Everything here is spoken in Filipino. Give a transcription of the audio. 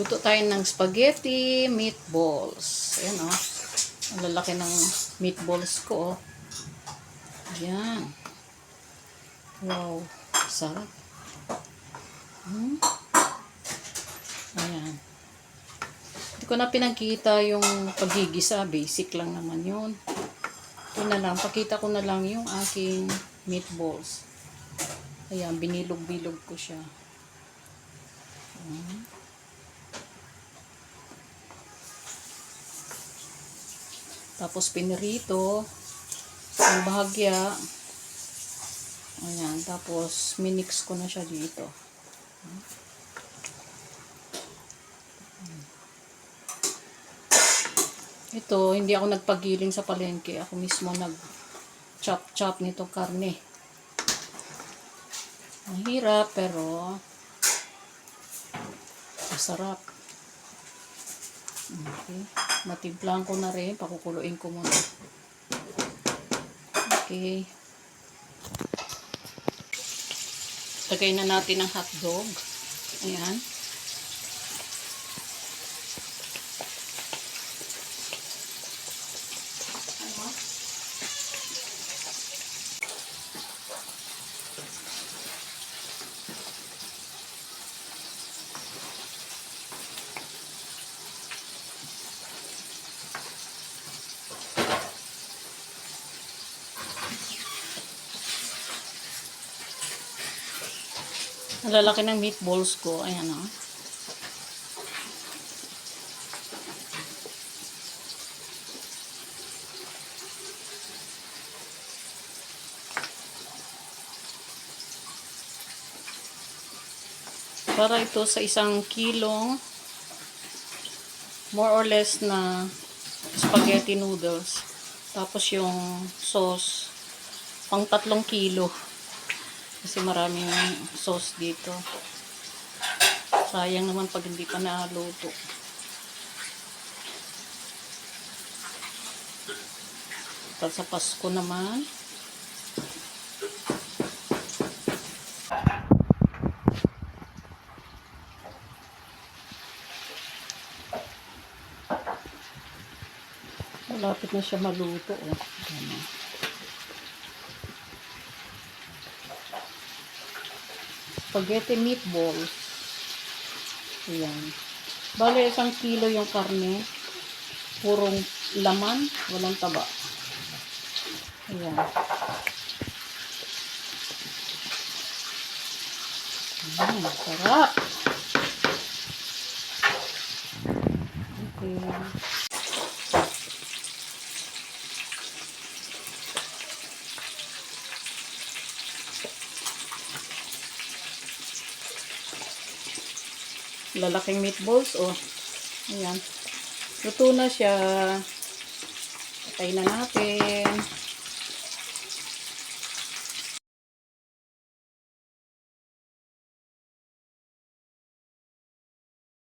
Luto tayo ng spaghetti meatballs. Ayan o. Oh. Ang lalaki ng meatballs ko oh. Ayan. Wow. Sarap. Hmm. Ayan. Hindi ko na pinagkita yung pagigisa. Basic lang naman yun. Ito na lang. Pakita ko na lang yung aking meatballs. Ayan. Binilog-bilog ko siya. Ayan. Tapos pinirito. Ang bahagya. Ayan. Tapos minix ko na siya dito. Ito, hindi ako nagpagiling sa palengke. Ako mismo nag chop-chop nito karne. Mahirap, pero masarap. Okay. Matimplang ko na rin. Pakukuluin ko muna. Okay. Lagay na natin ang hotdog. Ayan. Ang lalaki ng meatballs ko. Ayan o. Para ito sa isang kilong more or less na spaghetti noodles. Tapos yung sauce pang tatlong kilo. Kasi maraming sauce dito. Sayang naman pag hindi pa naluto. Tapos sa Pasko naman. Malapit na siya maluto. Oh. Ayan, spaghetti meatballs. Ayan. Bale, isang kilo yung karne. Purong laman, walang taba. Ayan. Ayan, sarap. Okay. Lalaking meatballs oh. Ayan. Luto na siya. Patay na natin